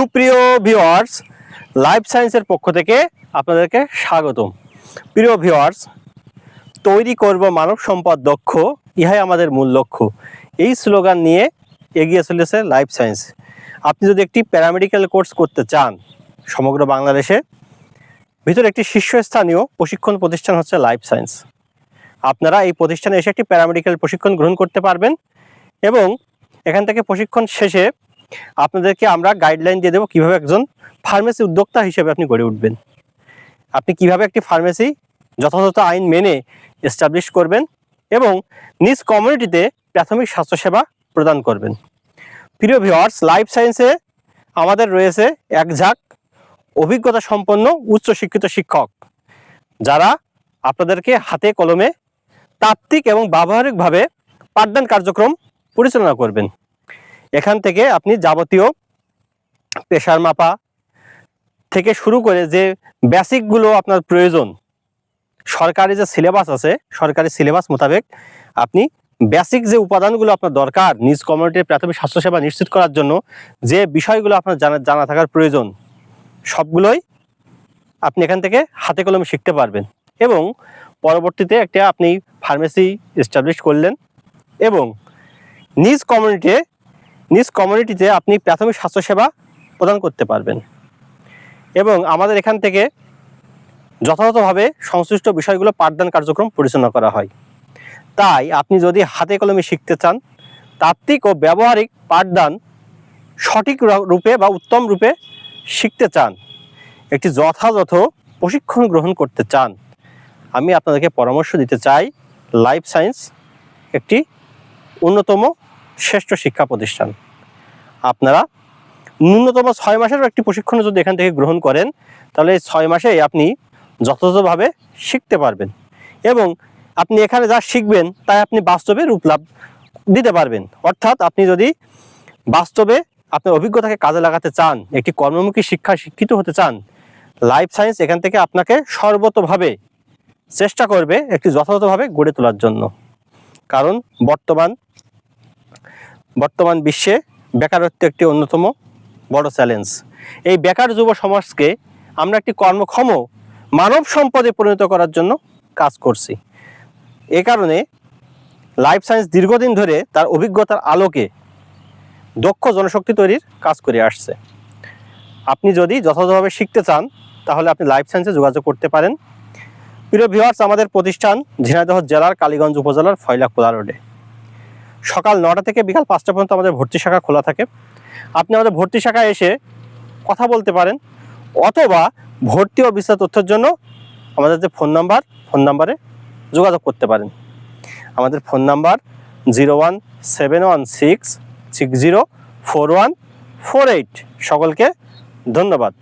সুপ্রিয় viewers life সায়েন্সের পক্ষ থেকে আপনাদেরকে স্বাগতম। প্রিয় ভিওয়ার্স তৈরি করব মানব সম্পদ দক্ষ, ইহাই আমাদের মূল লক্ষ্য। এই স্লোগান নিয়ে এগিয়ে চলেছে লাইফ সায়েন্স। আপনি যদি একটি প্যারামেডিক্যাল কোর্স করতে চান সমগ্র বাংলাদেশে, ভিতরে একটি শীর্ষস্থানীয় প্রশিক্ষণ প্রতিষ্ঠান হচ্ছে লাইফ সায়েন্স। আপনারা এই প্রতিষ্ঠানে এসে একটি প্যারামেডিক্যাল প্রশিক্ষণ গ্রহণ করতে পারবেন এবং এখান থেকে প্রশিক্ষণ শেষে আপনাদেরকে আমরা গাইডলাইন দিয়ে দেবো কীভাবে একজন ফার্মেসি উদ্যোক্তা হিসেবে আপনি গড়ে উঠবেন। আপনি কীভাবে একটি ফার্মেসি যথাযথ আইন মেনে এস্টাবলিশ করবেন এবং নিজ কমিউনিটিতে প্রাথমিক স্বাস্থ্যসেবা প্রদান করবেন। প্রিয় ভিওয়ার্স লাইফ সায়েন্সে আমাদের রয়েছে এক ঝাঁক, অভিজ্ঞতা সম্পন্ন উচ্চশিক্ষিত শিক্ষক। যারা আপনাদেরকে হাতে কলমে তাত্ত্বিক এবং ব্যবহারিকভাবে পাঠদান কার্যক্রম পরিচালনা করবেন। এখান থেকে আপনি যাবতীয় প্রেশার মাপা থেকে শুরু করে যে বেসিকগুলো আপনার প্রয়োজন, সরকারি যে সিলেবাস আছে, সরকারি সিলেবাস মোতাবেক আপনি বেসিক যে উপাদানগুলো আপনার দরকার নিজ কমিউনিটির প্রাথমিক স্বাস্থ্যসেবা নিশ্চিত করার জন্য, যে বিষয়গুলো আপনার জানা জানা থাকার প্রয়োজন, সবগুলোই আপনি এখান থেকে হাতে কলমে শিখতে পারবেন এবং পরবর্তীতে একটা আপনি ফার্মেসি এস্টাবলিশ করলেন এবং নিজ কমিউনিটিতে নিজ কমিউনিটিতে আপনি প্রাথমিক স্বাস্থ্যসেবা প্রদান করতে পারবেন। এবং আমাদের এখান থেকে যথাযথভাবে সংশ্লিষ্ট বিষয়গুলো পাঠদান কার্যক্রম পরিচালনা করা হয়। তাই আপনি যদি হাতে কলমে শিখতে চান, তাত্ত্বিক ও ব্যবহারিক পাঠদান সঠিক রূপে বা উত্তম রূপে শিখতে চান, একটি যথাযথ প্রশিক্ষণ গ্রহণ করতে চান, আমি আপনাদেরকে পরামর্শ দিতে চাই, লাইফ সায়েন্স একটি অন্যতম শ্রেষ্ঠ শিক্ষা প্রতিষ্ঠান। আপনারা ন্যূনতম ছয় মাসেরও একটি প্রশিক্ষণ যদি এখান থেকে গ্রহণ করেন, তাহলে এই ছয় মাসেই আপনি যথাযথভাবে শিখতে পারবেন এবং আপনি এখানে যা শিখবেন, তাই আপনি বাস্তবে রূপ লাভ দিতে পারবেন। অর্থাৎ আপনি যদি বাস্তবে আপনার অভিজ্ঞতাকে কাজে লাগাতে চান, একটি কর্মমুখী শিক্ষায় শিক্ষিত হতে চান লাইফ সায়েন্স এখান থেকে আপনাকে সর্বতভাবে চেষ্টা করবে একটি যথাযথভাবে গড়ে তোলার জন্য। কারণ বর্তমান বর্তমান বিশ্বে বেকারত্ব একটি অন্যতম বড় চ্যালেঞ্জ এই বেকার যুব সমাজকে আমরা একটি কর্মক্ষম মানব সম্পদে পরিণত করার জন্য কাজ করছি। এ কারণে লাইফ সায়েন্স দীর্ঘদিন ধরে তার অভিজ্ঞতার আলোকে দক্ষ জনশক্তি তৈরির কাজ করে আসছে। আপনি যদি যথাযথভাবে শিখতে চান, তাহলে আপনি লাইফ সায়েন্সে যোগাযোগ করতে পারেন। প্রিয় ভিউয়ার্স আমাদের প্রতিষ্ঠান ঝিনাইদহ জেলার কালীগঞ্জ উপজেলার ফয়লাখোলা রোডে সকাল নটা থেকে বিকাল পাঁচটা পর্যন্ত আমাদের ভর্তি শাখা খোলা থাকে। আপনি আমাদের ভর্তি শাখায় এসে কথা বলতে পারেন, অথবা ভর্তি ও বিস্তার তথ্যের জন্য আমাদের যে ফোন নাম্বার, ফোন নাম্বারে যোগাযোগ করতে পারেন। আমাদের phone number zero one seven one six six zero four one four eight. সকলকে ধন্যবাদ।